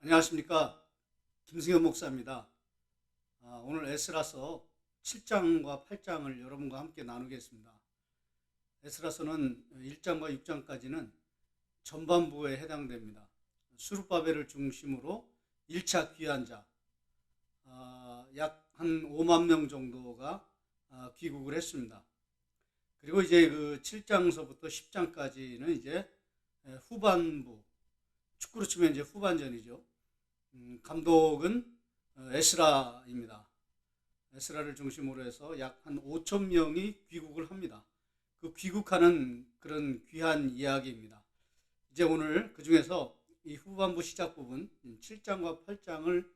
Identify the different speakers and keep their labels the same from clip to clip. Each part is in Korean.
Speaker 1: 안녕하십니까 김승현 목사입니다. 아, 오늘 에스라서 7장과 8장을 여러분과 함께 나누겠습니다. 에스라서는 1장과 6장까지는 전반부에 해당됩니다. 수르바벨을 중심으로 1차 귀환자 아, 약한 5만 명 정도가 아, 귀국을 했습니다. 그리고 이제 그 7장서부터 10장까지는 이제 에, 후반부 축구로 치면 이제 후반전이죠. 음, 감독은 어, 에스라입니다. 에스라를 중심으로 해서 약 한 5천 명이 귀국을 합니다. 그 귀국하는 그런 귀한 이야기입니다. 이제 오늘 그 중에서 이 후반부 시작 부분 7장과 8장을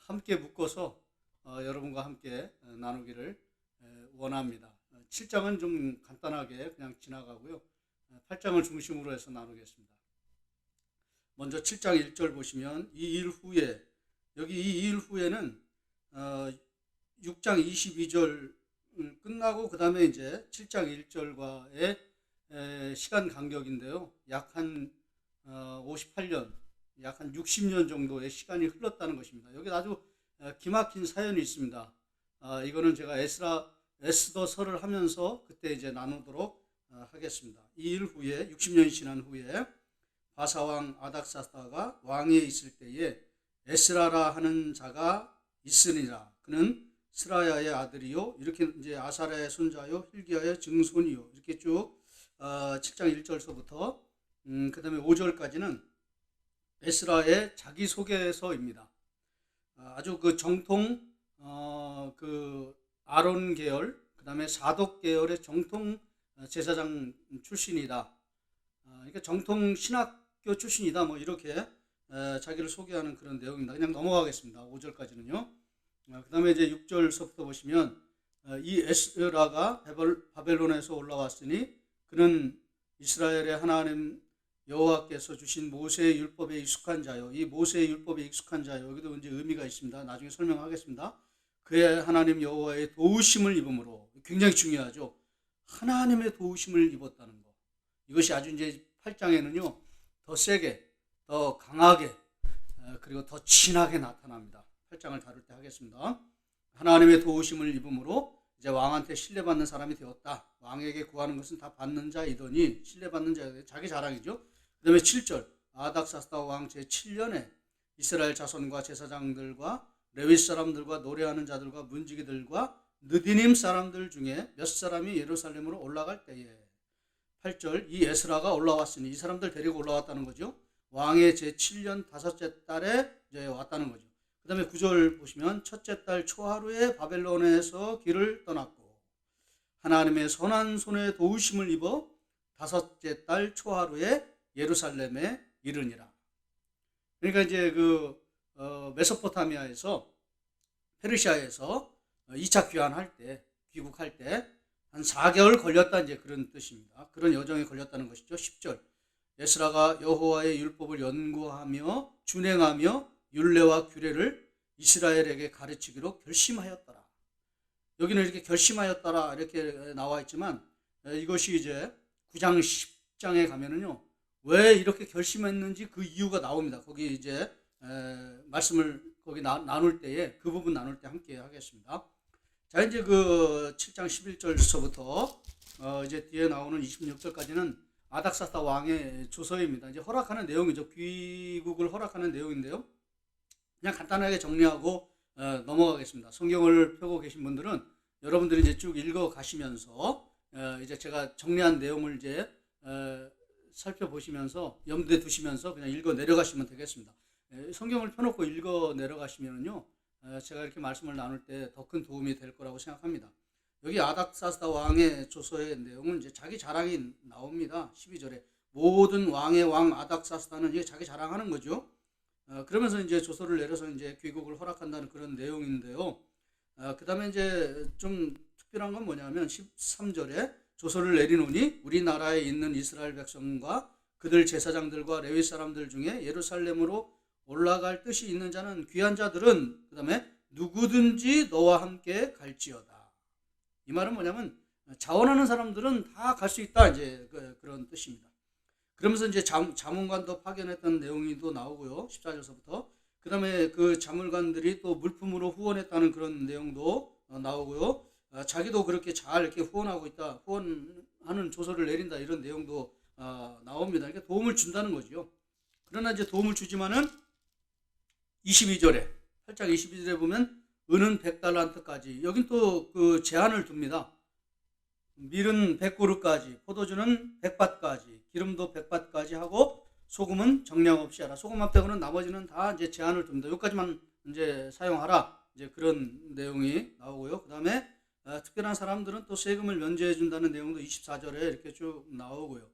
Speaker 1: 함께 묶어서 어, 여러분과 함께 어, 나누기를 에, 원합니다. 7장은 좀 간단하게 그냥 지나가고요. 8장을 중심으로 해서 나누겠습니다. 먼저 7장 1절 보시면 이 일 후에 여기 이 일 후에는 어, 6장 22절 끝나고 그 다음에 이제 7장 1절과의 에, 시간 간격인데요. 약한 어, 58년, 약 한 60년 정도의 시간이 흘렀다는 것입니다. 여기 아주 어, 기막힌 사연이 있습니다. 아, 이거는 제가 에스라 에스더서를 하면서 그때 이제 나누도록 어, 하겠습니다. 이 일 후에 60년이 지난 후에 바사왕 아닥사스다가 왕위에 있을 때에 에스라라 하는 자가 있으니라. 그는 스라야의 아들이요. 이렇게 이제 아사라의 손자요. 힐기야의 증손이요. 이렇게 쭉 어, 7장 1절서부터 음, 그 다음에 5절까지는 에스라의 자기소개서입니다. 아, 아주 그 정통 어, 그 아론 계열, 그 다음에 사독 계열의 정통 제사장 출신이다. 아, 그러니까 정통 신학 교 출신이다. 뭐 이렇게 에, 자기를 소개하는 그런 내용입니다. 그냥 넘어가겠습니다. 5절까지는요. 그 다음에 이제 6절서부터 보시면 어, 이 에스라가 바벨- 바벨론에서 올라왔으니 그는 이스라엘의 하나님 여호와께서 주신 모세의 율법에 익숙한 자요. 이 모세의 율법에 익숙한 자요. 여기도 이제 의미가 있습니다. 나중에 설명하겠습니다. 그의 하나님 여호와의 도우심을 입음으로 굉장히 중요하죠. 하나님의 도우심을 입었다는 거. 이것이 아주 이제 8장에는요. 더 세게, 더 강하게, 어, 그리고 더 진하게 나타납니다. 8장을 다룰 때 하겠습니다. 하나님의 도우심을 입음으로 이제 왕한테 신뢰받는 사람이 되었다. 왕에게 구하는 것은 다 받는 자이더니 신뢰받는 자 자기 자랑이죠. 그 다음에 7절 아닥사스다 왕 제7년에 이스라엘 자손과 제사장들과 레위 사람들과 노래하는 자들과 문지기들과 느디님 사람들 중에 몇 사람이 예루살렘으로 올라갈 때에 8절 이 에스라가 올라왔으니 이 사람들 데리고 올라왔다는 거죠. 왕의 제7년 다섯째 달에 이제 왔다는 거죠. 그 다음에 9절 보시면 첫째 달 초하루에 바벨론에서 길을 떠났고 하나님의 선한 손에 도우심을 입어 다섯째 달 초하루에 예루살렘에 이르니라. 그러니까 이제 그 어, 메소포타미아에서 페르시아에서 2차 귀환할 때 귀국할 때 한 4개월 걸렸다 이제 그런 뜻입니다. 그런 여정이 걸렸다는 것이죠. 10절 에스라가 여호와의 율법을 연구하며 준행하며 율례와 규례를 이스라엘에게 가르치기로 결심하였더라. 여기는 이렇게 결심하였더라 이렇게 나와 있지만 이것이 이제 9장 10장에 가면은요. 왜 이렇게 결심했는지 그 이유가 나옵니다. 거기 이제 에, 말씀을 거기 나, 나눌 때에 그 부분 나눌 때 함께 하겠습니다. 자 이제 그 7장 11절서부터 어, 이제 뒤에 나오는 26절까지는 아닥사스다 왕의 조서입니다. 이제 허락하는 내용이죠. 귀국을 허락하는 내용인데요. 그냥 간단하게 정리하고 어, 넘어가겠습니다. 성경을 펴고 계신 분들은 여러분들이 이제 쭉 읽어 가시면서 어, 이제 제가 정리한 내용을 이제 어, 살펴보시면서 염두에 두시면서 그냥 읽어 내려가시면 되겠습니다. 에, 성경을 펴놓고 읽어 내려가시면요, 어, 제가 이렇게 말씀을 나눌 때 더 큰 도움이 될 거라고 생각합니다. 여기 아닥사스다 왕의 조서의 내용은 이제 자기 자랑이 나옵니다. 12절에 모든 왕의 왕 아닥사스다는 이게 자기 자랑하는 거죠. 어, 그러면서 이제 조서를 내려서 이제 귀국을 허락한다는 그런 내용인데요. 어, 그 다음에 이제 좀 특별한 건 뭐냐면 13절에 조서를 내리노니 우리나라에 있는 이스라엘 백성과 그들 제사장들과 레위 사람들 중에 예루살렘으로 올라갈 뜻이 있는 자는 귀한 자들은 그 다음에 누구든지 너와 함께 갈지어다. 이 말은 뭐냐면 자원하는 사람들은 다 갈 수 있다 이제 그, 런 뜻입니다. 그러면서 이제 자, 자문관도 파견했던 내용이 또 나오고요. 14절서부터 그 다음에 그 자물관들이 또 물품으로 후원했다는 그런 내용도 어, 나오고요. 아, 자기도 그렇게 잘 이렇게 후원하고 있다, 후원하는 조서를 내린다 이런 내용도 아, 나옵니다. 그러니까 도움을 준다는 거죠. 그러나 이제 도움을 주지만은 22절에 8장 22절에 보면 은은 100달란트까지 여긴 또 그 제한을 둡니다. 밀은 100그루까지, 포도주는 100밭까지, 기름도 100밭까지 하고 소금은 정량 없이 하라. 소금만 빼고는 나머지는 다 이제 제한을 둡니다. 여기까지만 이제 사용하라. 이제 그런 내용이 나오고요. 그 다음에 어, 특별한 사람들은 또 세금을 면제해 준다는 내용도 24절에 이렇게 쭉 나오고요.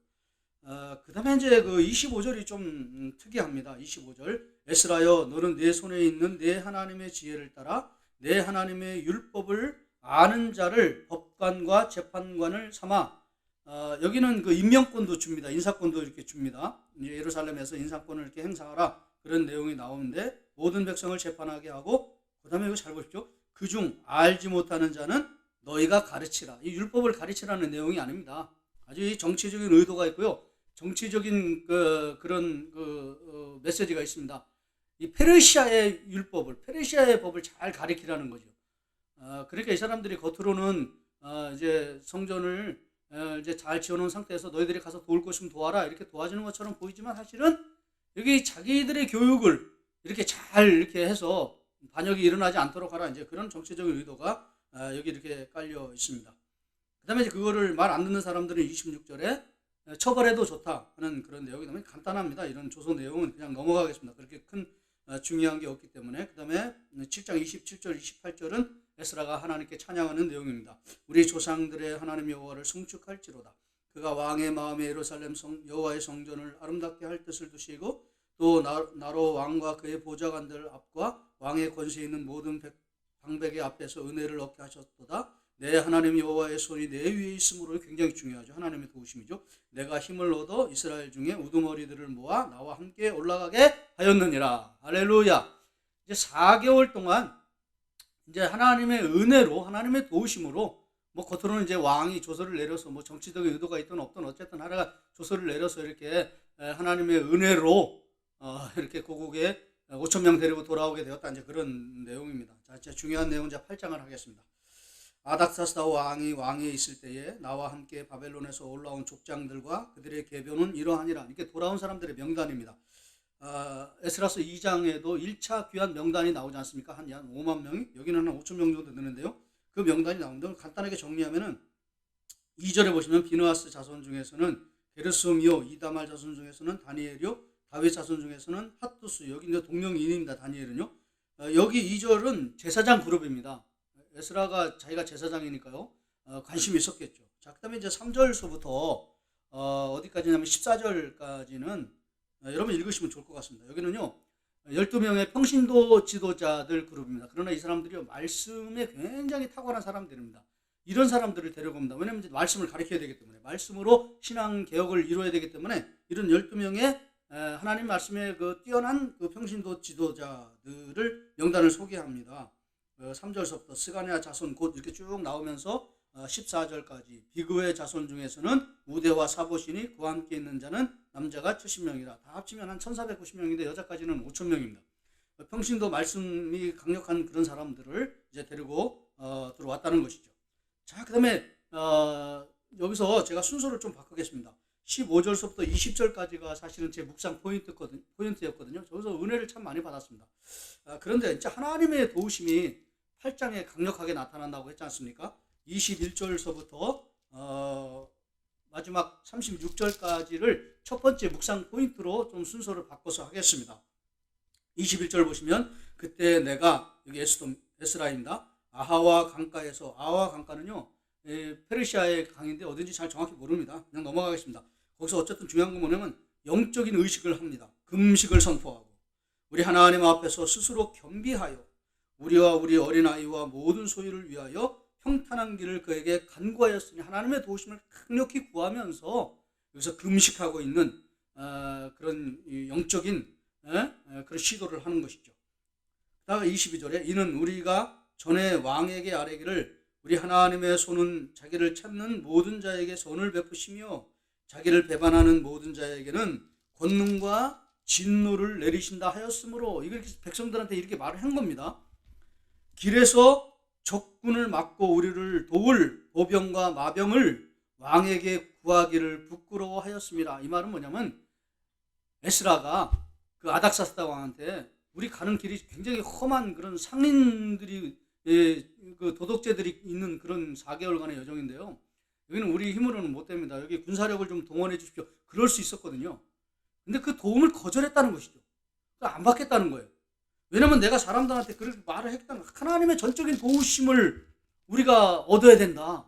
Speaker 1: 어, 그 다음에 이제 그 25절이 좀 음, 특이합니다. 25절 에스라여 너는 내 손에 있는 내 하나님의 지혜를 따라 내 하나님의 율법을 아는 자를 법관과 재판관을 삼아 어, 여기는 그 임명권도 줍니다. 인사권도 이렇게 줍니다. 이제 예루살렘에서 인사권을 이렇게 행사하라 그런 내용이 나오는데 모든 백성을 재판하게 하고 그다음에 이거 잘 보십시오. 그중 알지 못하는 자는 너희가 가르치라. 이 율법을 가르치라는 내용이 아닙니다. 아주 이 정치적인 의도가 있고요. 정치적인 그, 그런 그 어, 메시지가 있습니다. 이 페르시아의 율법을 페르시아의 법을 잘 가리키라는 거죠. 어, 그러니까 이 사람들이 겉으로는 어, 이제 성전을 어, 이제 잘 지어놓은 상태에서 너희들이 가서 도울 것이면 도와라 이렇게 도와주는 것처럼 보이지만 사실은 여기 자기들의 교육을 이렇게 잘 이렇게 해서 반역이 일어나지 않도록 하라 이제 그런 정치적인 의도가 어, 여기 이렇게 깔려 있습니다. 그다음에 이제 그거를 말 안 듣는 사람들은 26절에 처벌해도 좋다 하는 그런 내용이 너무 간단합니다. 이런 조서 내용은 그냥 넘어가겠습니다. 그렇게 큰 어, 중요한 게 없기 때문에 그 다음에 7장 27절 28절은 에스라가 하나님께 찬양하는 내용입니다. 우리 조상들의 하나님 여호와를 송축할지로다. 그가 왕의 마음에 예루살렘 성, 여호와의 성전을 아름답게 할 뜻을 두시고 또 나, 나로 왕과 그의 보좌관들 앞과 왕의 권세 있는 모든 백, 방백의 앞에서 은혜를 얻게 하셨도다. 내 하나님 여호와의 손이 내 위에 있으므로 굉장히 중요하죠. 하나님의 도우심이죠. 내가 힘을 얻어 이스라엘 중에 우두머리들을 모아 나와 함께 올라가게 하였느니라. 할렐루야. 이제 4개월 동안 이제 하나님의 은혜로 하나님의 도우심으로 뭐 겉으로는 이제 왕이 조서를 내려서 뭐 정치적인 의도가 있든 없든 어쨌든 하나가 조서를 내려서 이렇게 하나님의 은혜로 어 이렇게 고국에 5천 명 데리고 돌아오게 되었다 이제 그런 내용입니다. 자, 이제 중요한 내용 자 8장을 하겠습니다. 아닥사스다 왕이 왕위에 있을 때에 나와 함께 바벨론에서 올라온 족장들과 그들의 계변은 이러하니라. 이렇게 돌아온 사람들의 명단입니다. 어, 에스라스 2장에도 1차 귀한 명단이 나오지 않습니까? 한, 한 5만 명이? 여기는 한 5천 명 정도 되는데요. 그 명단이 나오는데 간단하게 정리하면은 2절에 보시면 비누아스 자손 중에서는 게르스미오 이다말 자손 중에서는 다니엘이요 다윗 자손 중에서는 핫두스 여기 이제 동명인입니다. 다니엘은요. 어, 여기 2절은 제사장 그룹입니다. 에스라가 자기가 제사장이니까요. 어, 관심이 있었겠죠. 자, 그 다음에 이제 3절서부터 어, 어디까지냐면 14절까지는 어, 여러분 읽으시면 좋을 것 같습니다. 여기는요. 12명의 평신도 지도자들 그룹입니다. 그러나 이 사람들이 말씀에 굉장히 탁월한 사람들입니다. 이런 사람들을 데려갑니다. 왜냐하면 이제 말씀을 가르쳐야 되기 때문에 말씀으로 신앙 개혁을 이루어야 되기 때문에 이런 12명의 하나님 말씀에 그 뛰어난 그 평신도 지도자들을 명단을 소개합니다. 3절서부터 어, 스가냐 자손 곧 이렇게 쭉 나오면서 14절까지 어, 비그의 자손 중에서는 우대와 사보신이 그와 함께 있는 자는 남자가 70명이라 다 합치면 한 1490명인데 여자까지는 5000명입니다. 평신도 말씀이 강력한 그런 사람들을 이제 데리고 어, 들어왔다는 것이죠. 자, 그 다음에 어, 여기서 제가 순서를 좀 바꾸겠습니다. 15절서부터 20절까지가 사실은 제 묵상 포인트였거든요. 저기서 은혜를 참 많이 받았습니다. 아, 그런데 진짜 하나님의 도우심이 8장에 강력하게 나타난다고 했지 않습니까? 21절서부터 어, 마지막 36절까지를 첫 번째 묵상 포인트로 좀 순서를 바꿔서 하겠습니다. 21절 보시면 그때 내가 여기 에스도, 에스라입니다. 아하와 강가에서 아하와 강가는요 에, 페르시아의 강인데 어딘지 잘 정확히 모릅니다. 그냥 넘어가겠습니다. 거기서 어쨌든 중요한 건 뭐냐면 영적인 의식을 합니다. 금식을 선포하고 우리 하나님 앞에서 스스로 겸비하여 우리와 우리 어린아이와 모든 소유를 위하여 평탄한 길을 그에게 간구하였으니 하나님의 도우심을 강력히 구하면서 여기서 금식하고 있는 어, 그런 영적인 에? 그런 시도를 하는 것이죠. 다음 22절에 이는 우리가 전에 왕에게 아뢰기를 우리 하나님의 손은 자기를 찾는 모든 자에게 손을 베푸시며 자기를 배반하는 모든 자에게는 권능과 진노를 내리신다 하였으므로 이걸 백성들한테 이렇게 말을 한 겁니다. 길에서 적군을 막고 우리를 도울 보병과 마병을 왕에게 구하기를 부끄러워하였습니다. 이 말은 뭐냐면 에스라가 그 아닥사스다 왕한테 우리 가는 길이 굉장히 험한 그런 상인들이 예, 그 도덕제들이 있는 그런 4개월간의 여정인데요. 여기는 우리 힘으로는 못 됩니다. 여기 군사력을 좀 동원해 주십시오. 그럴 수 있었거든요. 근데 그 도움을 거절했다는 것이죠. 안 받겠다는 거예요. 왜냐면 내가 사람들한테 그렇게 말을 했다는. 하나님의 전적인 도우심을 우리가 얻어야 된다.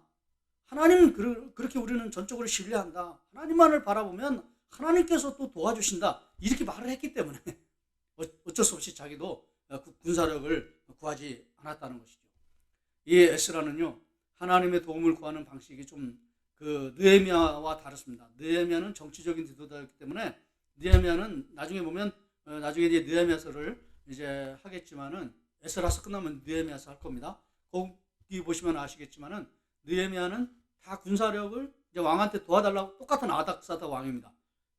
Speaker 1: 하나님 그렇게 우리는 전적으로 신뢰한다. 하나님만을 바라보면 하나님께서 또 도와주신다. 이렇게 말을 했기 때문에 어쩔 수 없이 자기도 군사력을 구하지 않았다는 것이죠. 이 에스라는요 하나님의 도움을 구하는 방식이 좀 그 느헤미야와 다릅니다. 느헤미야는 정치적인 지도자였기 때문에 느헤미야는 나중에 보면 어, 나중에 이제 느헤미야서를 이제 하겠지만은 에스라서 끝나면 느헤미야서 할 겁니다. 거기 보시면 아시겠지만은 느헤미야는 다 군사력을 이제 왕한테 도와달라고 똑같은 아닥사다 왕입니다.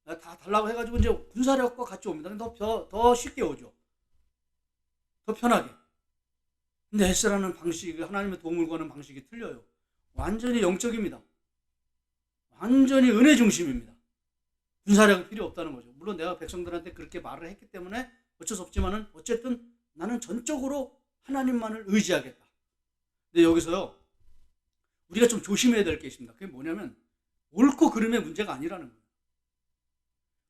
Speaker 1: 다 달라고 해가지고 이제 군사력과 같이 옵니다. 더, 더, 더 쉽게 오죠. 더 편하게. 근데 에스라는 방식이 하나님의 도움을 구하는 방식이 틀려요. 완전히 영적입니다. 완전히 은혜 중심입니다. 군사력이 필요 없다는 거죠. 물론 내가 백성들한테 그렇게 말을 했기 때문에 어쩔 수 없지만은 어쨌든 나는 전적으로 하나님만을 의지하겠다. 근데 여기서요. 우리가 좀 조심해야 될 게 있습니다. 그게 뭐냐면 옳고 그름의 문제가 아니라는 거예요.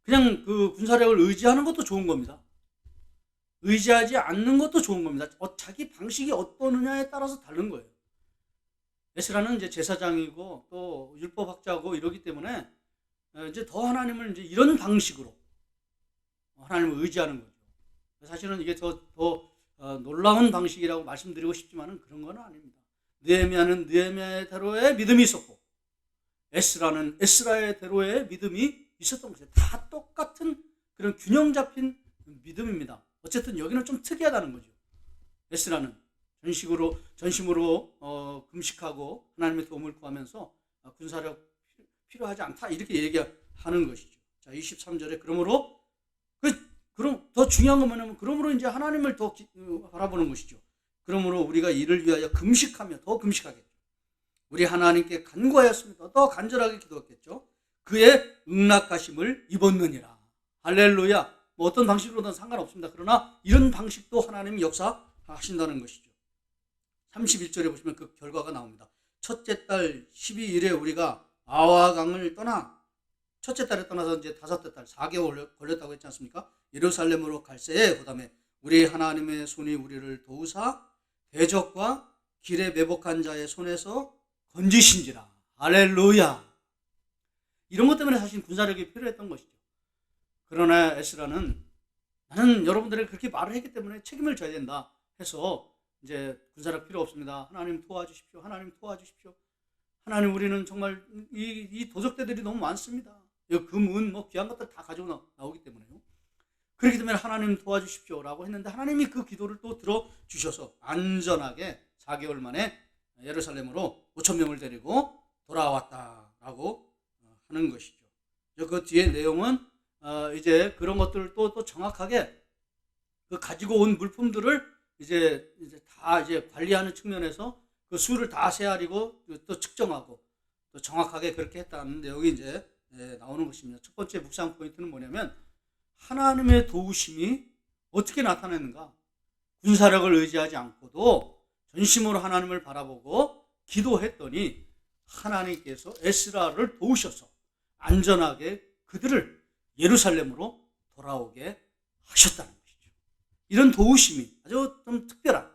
Speaker 1: 그냥 그 군사력을 의지하는 것도 좋은 겁니다. 의지하지 않는 것도 좋은 겁니다. 어, 자기 방식이 어떠느냐에 따라서 다른 거예요. 에스라는 이제 제사장이고 또 율법학자고 이러기 때문에 어, 이제 더 하나님을 이제 이런 방식으로 하나님을 의지하는 거죠. 사실은 이게 더, 더 어, 놀라운 방식이라고 말씀드리고 싶지만은 그런 건 아닙니다. 느헤미야는 느헤미야대로의 믿음이 있었고 에스라는 에스라의 대로의 믿음이 있었던 것이에요. 다 똑같은 그런 균형 잡힌 믿음입니다. 어쨌든 여기는 좀 특이하다는 거죠. 에스라는 전식으로 전심으로 어, 금식하고 하나님의 도움을 구하면서 아, 군사력 필요하지 않다 이렇게 얘기하는 것이죠. 자, 23절에 그러므로 그 그럼 더 중요한 건 뭐냐면 그러므로 이제 하나님을 더 기, 어, 바라보는 것이죠. 그러므로 우리가 이를 위하여 금식하며 더 금식하겠죠. 우리 하나님께 간구하였습니다. 더 간절하게 기도했겠죠. 그의 응낙하심을 입었느니라. 할렐루야. 뭐 어떤 방식으로든 상관없습니다. 그러나 이런 방식도 하나님이 역사하신다는 것이죠. 31절에 보시면 그 결과가 나옵니다. 첫째 달 12일에 우리가 아와강을 떠나 첫째 달에 떠나서 이제 다섯째 달 4개월 걸렸다고 했지 않습니까? 예루살렘으로 갈새에 그다음에 우리 하나님의 손이 우리를 도우사 대적과 길에 매복한 자의 손에서 건지신지라. 할렐루야. 이런 것 때문에 사실 군사력이 필요했던 것이죠. 그러나 에스라는 나는 여러분들에게 그렇게 말을 했기 때문에 책임을 져야 된다 해서 이제 군사력 필요 없습니다. 하나님 도와주십시오. 하나님 도와주십시오. 하나님 우리는 정말 이, 이 도적대들이 너무 많습니다. 금, 은, 뭐 귀한 것들 다 가지고 나, 나오기 때문에요. 그렇기 때문에 하나님 도와주십시오라고 했는데 하나님이 그 기도를 또 들어 주셔서 안전하게 4개월 만에 예루살렘으로 5천 명을 데리고 돌아왔다라고 하는 것이죠. 그 뒤에 내용은 어, 이제 그런 것들을 또, 또 정확하게 그 가지고 온 물품들을 이제, 이제 다 이제 관리하는 측면에서 그 수를 다 세아리고 또 측정하고 또 정확하게 그렇게 했다는 내용이 이제 예, 나오는 것입니다. 첫 번째 묵상 포인트는 뭐냐면 하나님의 도우심이 어떻게 나타나는가? 군사력을 의지하지 않고도 전심으로 하나님을 바라보고 기도했더니 하나님께서 에스라를 도우셔서 안전하게 그들을 예루살렘으로 돌아오게 하셨다는 것이죠. 이런 도우심이 아주 좀 특별한,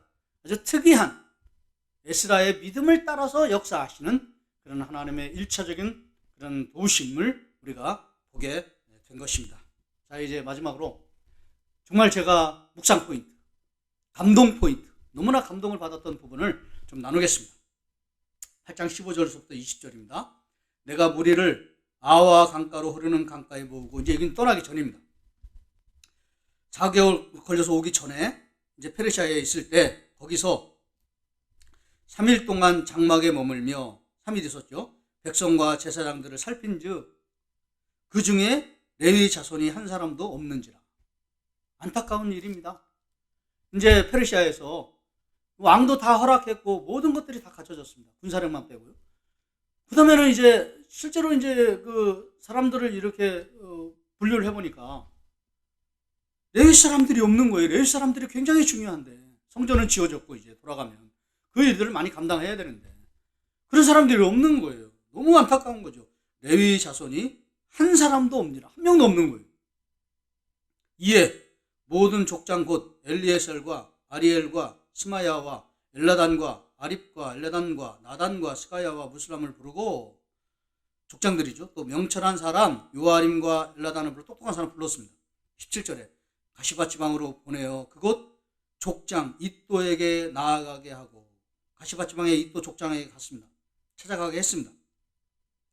Speaker 1: 아주 특이한 에스라의 믿음을 따라서 역사하시는 그런 하나님의 일차적인 그런 도우심을 우리가 보게 된 것입니다. 자, 이제 마지막으로 정말 제가 묵상 포인트, 감동 포인트, 너무나 감동을 받았던 부분을 좀 나누겠습니다. 8장 15절부터 20절입니다. 내가 무리를 아와 강가로 흐르는 강가에 모으고 이제 여기는 떠나기 전입니다. 4개월 걸려서 오기 전에 이제 페르시아에 있을 때 거기서 3일 동안 장막에 머물며 3일 있었죠. 백성과 제사장들을 살핀즉 그 중에 레위 자손이 한 사람도 없는지라. 안타까운 일입니다. 이제 페르시아에서 왕도 다 허락했고 모든 것들이 다 갖춰졌습니다. 군사력만 빼고요. 그 다음에는 이제 실제로 이제 그 사람들을 이렇게 어, 분류를 해보니까 레위 사람들이 없는 거예요. 레위 사람들이 굉장히 중요한데 성전은 지어졌고 이제 돌아가면 그 일들을 많이 감당해야 되는데 그런 사람들이 없는 거예요. 너무 안타까운 거죠. 레위 자손이 한 사람도 없니라 한 명도 없는 거예요. 이에 모든 족장 곧 엘리에셀과 아리엘과 스마야와 엘라단과 아립과 엘레단과 나단과 스가야와 무슬람을 부르고 족장들이죠. 또 명철한 사람 요아림과 엘라단을 부르고 똑똑한 사람 불렀습니다. 17절에 가시바 지방으로 보내어 그곳 족장 이또에게 나아가게 하고 가시바 지방의 이또 족장에게 갔습니다. 찾아가게 했습니다.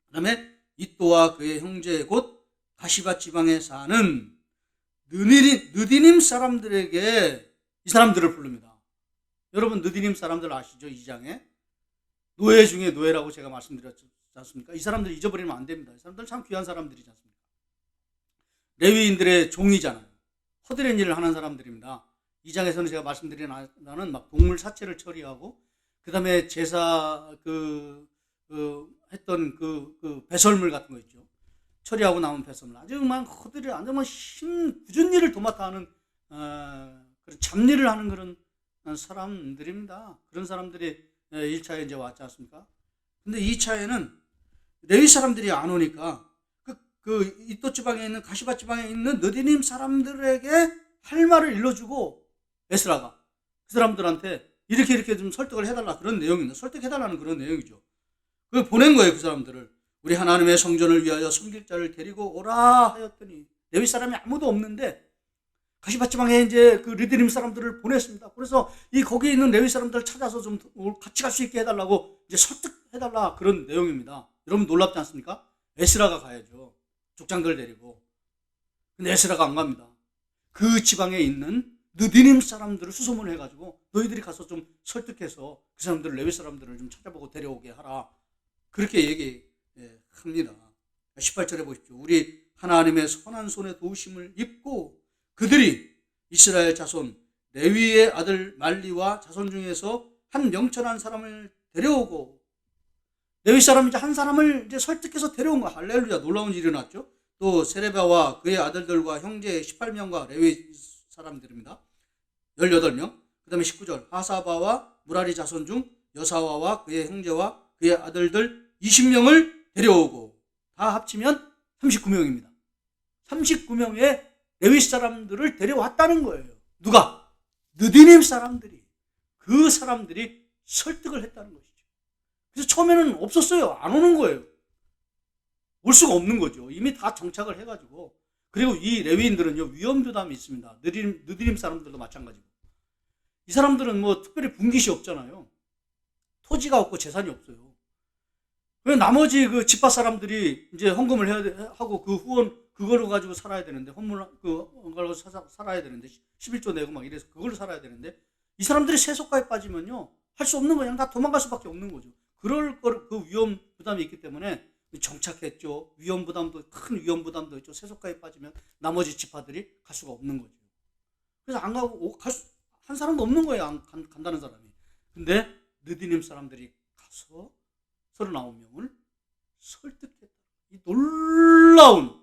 Speaker 1: 그 다음에 이또와 그의 형제 곧 가시바 지방에 사는 느디님, 느디님 사람들에게 이 사람들을 부릅니다. 여러분 느디님 사람들 아시죠? 이 장에 노예 중에 노예라고 제가 말씀드렸지 않습니까? 이 사람들 잊어버리면 안 됩니다. 이 사람들 참 귀한 사람들이지 않습니까? 레위인들의 종이잖아요. 허드렛 일을 하는 사람들입니다. 이 장에서는 제가 말씀드린 나는 막 동물 사체를 처리하고 그 다음에 제사 그, 그 했던 그, 그 배설물 같은 거 있죠. 처리하고 남은 배설물 아주 막 허드렛 아주 막힘 굳은 일을 도맡아 하는 어, 그런 잡일을 하는 그런 사람들입니다. 그런 사람들이 1차에 이제 왔지 않습니까? 근데 2차에는 레위 사람들이 안 오니까 그, 그 이토 지방에 있는 가시바 지방에 있는 느디님 사람들에게 할 말을 일러주고 에스라가 그 사람들한테 이렇게 이렇게 좀 설득을 해달라 그런 내용입니다. 설득해달라는 그런 내용이죠. 그 보낸 거예요 그 사람들을 우리 하나님의 성전을 위하여 섬길 자를 데리고 오라 하였더니 레위 사람이 아무도 없는데 가시밭지방에 이제 그 리드림 사람들을 보냈습니다. 그래서 이 거기에 있는 레위 사람들을 찾아서 좀 같이 갈 수 있게 해달라고 이제 설득해달라 그런 내용입니다. 여러분 놀랍지 않습니까? 에스라가 가야죠. 족장들 데리고. 근데 에스라가 안 갑니다. 그 지방에 있는 느디님 사람들을 수소문을 해가지고 너희들이 가서 좀 설득해서 그 사람들 레위 사람들을 좀 찾아보고 데려오게 하라. 그렇게 얘기합니다. 18절에 보십시오. 우리 하나님의 선한 손에 도우심을 입고 그들이 이스라엘 자손 레위의 아들 말리와 자손 중에서 한 명철한 사람을 데려오고 레위 사람 이제 한 사람을 이제 설득해서 데려온 거 할렐루야 놀라운 일이 났죠. 또 세레바와 그의 아들들과 형제 18명과 레위 사람들입니다. 18명. 그다음에 19절 하사바와 무라리 자손 중 여사와와 그의 형제와 그의 아들들 20명을 데려오고 다 합치면 39명입니다. 39명의 레위 사람들을 데려왔다는 거예요. 누가? 느디님 사람들이. 그 사람들이 설득을 했다는 것이죠. 그래서 처음에는 없었어요. 안 오는 거예요. 올 수가 없는 거죠. 이미 다 정착을 해가지고. 그리고 이 레위인들은요, 위험 부담이 있습니다. 느디님, 느디님 사람들도 마찬가지고. 이 사람들은 뭐 특별히 분깃이 없잖아요. 토지가 없고 재산이 없어요. 그 나머지 그 집합 사람들이 이제 헌금을 해야 하고 그 후원 그걸로 가지고 살아야 되는데 헌물 그걸로 살아야 되는데 11조 내고 막 이래서 그걸로 살아야 되는데 이 사람들이 세속가에 빠지면요 할 수 없는 거냐 다 도망갈 수밖에 없는 거죠. 그럴 그 위험 부담이 있기 때문에 정착했죠. 위험 부담도 큰 위험 부담도 있죠. 세속가에 빠지면 나머지 지파들이 갈 수가 없는 거죠. 그래서 안 가고 갈한 사람도 없는 거예요. 안 간, 간다는 사람이. 근데 느디님 사람들이 가서 39명을 설득했다. 이 놀라운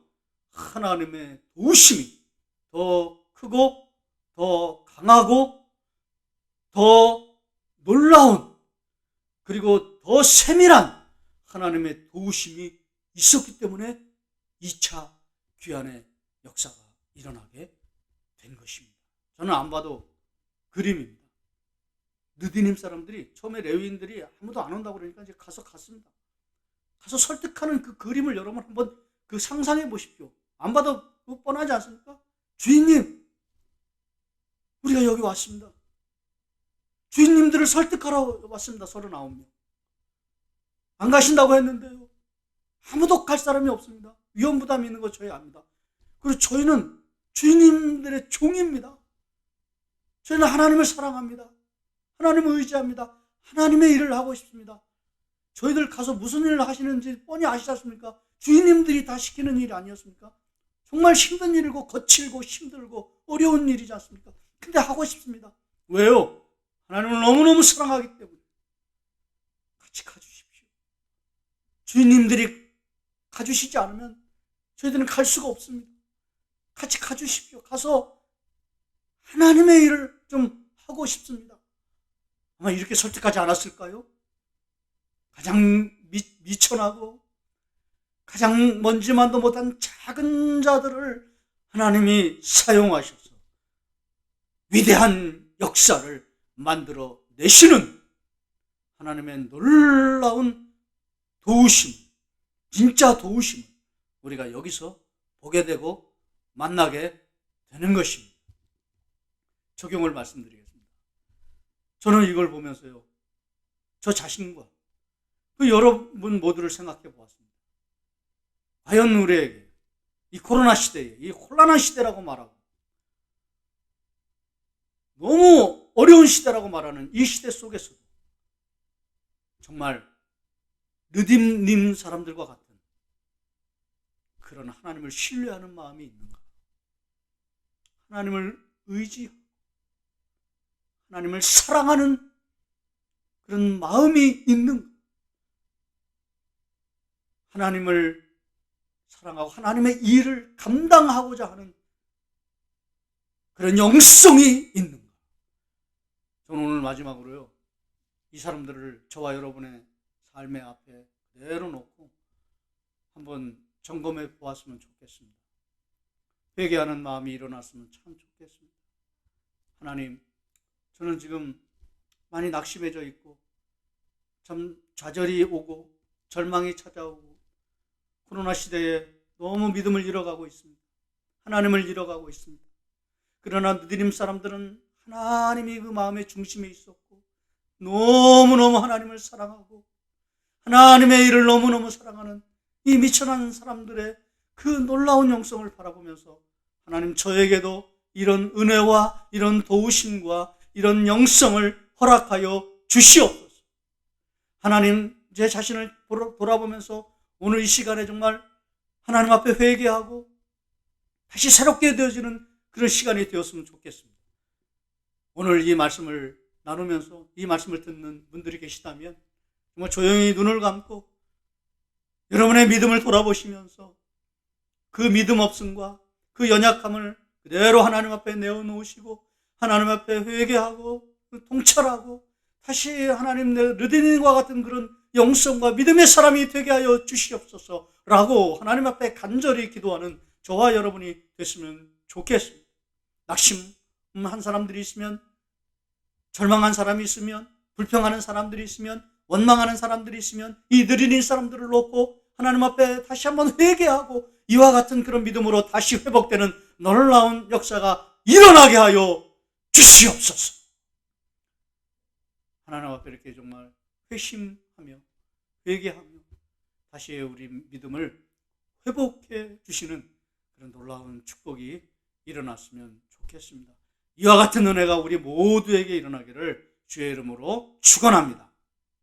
Speaker 1: 하나님의 도심이 더 크고 더 강하고 더 놀라운 그리고 더 세밀한 하나님의 도우심이 있었기 때문에 2차 귀환의 역사가 일어나게 된 것입니다. 저는 안 봐도 그림입니다. 느디님 사람들이 처음에 레위인들이 아무도 안 온다고 그러니까 이제 가서 갔습니다. 가서 설득하는 그 그림을 여러분 한번 그 상상해 보십시오. 안 봐도 뻔하지 않습니까? 주인님, 우리가 여기 왔습니다. 주인님들을 설득하러 왔습니다. 39명. 안 가신다고 했는데요. 아무도 갈 사람이 없습니다. 위험 부담이 있는 거 저희 압니다. 그리고 저희는 주인님들의 종입니다. 저희는 하나님을 사랑합니다. 하나님을 의지합니다. 하나님의 일을 하고 싶습니다. 저희들 가서 무슨 일을 하시는지 뻔히 아시지 않습니까? 주인님들이 다 시키는 일이 아니었습니까? 정말 힘든 일이고 거칠고 힘들고 어려운 일이지 않습니까? 근데 하고 싶습니다. 왜요? 하나님을 너무너무 사랑하기 때문에. 같이 가주십시오. 주인님들이 가주시지 않으면 저희들은 갈 수가 없습니다. 같이 가주십시오. 가서 하나님의 일을 좀 하고 싶습니다. 아마 이렇게 설득하지 않았을까요? 가장 미, 미천하고 가장 먼지만도 못한 작은 자들을 하나님이 사용하셔서 위대한 역사를 만들어 내시는 하나님의 놀라운 도우심, 진짜 도우심을 우리가 여기서 보게 되고 만나게 되는 것입니다. 적용을 말씀드리겠습니다. 저는 이걸 보면서요, 저 자신과 그 여러분 모두를 생각해 보았습니다. 과연 우리에게 이 코로나 시대에, 이 혼란한 시대라고 말하고, 너무 어려운 시대라고 말하는 이 시대 속에서도 정말 느딤님 사람들과 같은 그런 하나님을 신뢰하는 마음이 있는가? 하나님을 의지하고 하나님을 사랑하는 그런 마음이 있는가? 하나님을 사랑하고 하나님의 일을 감당하고자 하는 그런 영성이 있는가? 저는 오늘 마지막으로요, 이 사람들을 저와 여러분의 삶의 앞에 그대로 놓고 한번 점검해 보았으면 좋겠습니다. 회개하는 마음이 일어났으면 참 좋겠습니다. 하나님, 저는 지금 많이 낙심해져 있고, 참 좌절이 오고, 절망이 찾아오고, 코로나 시대에 너무 믿음을 잃어가고 있습니다. 하나님을 잃어가고 있습니다. 그러나 느림 사람들은 하나님이 그 마음의 중심에 있었고, 너무너무 하나님을 사랑하고, 하나님의 일을 너무너무 사랑하는 이 미천한 사람들의 그 놀라운 영성을 바라보면서 하나님 저에게도 이런 은혜와 이런 도우심과 이런 영성을 허락하여 주시옵소서. 하나님 제 자신을 돌아보면서 오늘 이 시간에 정말 하나님 앞에 회개하고 다시 새롭게 되어지는 그런 시간이 되었으면 좋겠습니다. 오늘 이 말씀을 나누면서 이 말씀을 듣는 분들이 계시다면 정말 조용히 눈을 감고 여러분의 믿음을 돌아보시면서 그 믿음 없음과 그 연약함을 그대로 하나님 앞에 내어놓으시고 하나님 앞에 회개하고 통찰하고 다시 하나님 내 르디님과 같은 그런 영성과 믿음의 사람이 되게 하여 주시옵소서라고 하나님 앞에 간절히 기도하는 저와 여러분이 됐으면 좋겠습니다. 낙심한 사람들이 있으면 절망한 사람이 있으면 불평하는 사람들이 있으면 원망하는 사람들이 있으면 이 느리는 사람들을 놓고 하나님 앞에 다시 한번 회개하고 이와 같은 그런 믿음으로 다시 회복되는 놀라운 역사가 일어나게 하여 주시옵소서. 하나님 앞에 이렇게 정말 회심하며 회개하며 다시 우리 믿음을 회복해 주시는 그런 놀라운 축복이 일어났으면 좋겠습니다. 이와 같은 은혜가 우리 모두에게 일어나기를 주의 이름으로 축원합니다.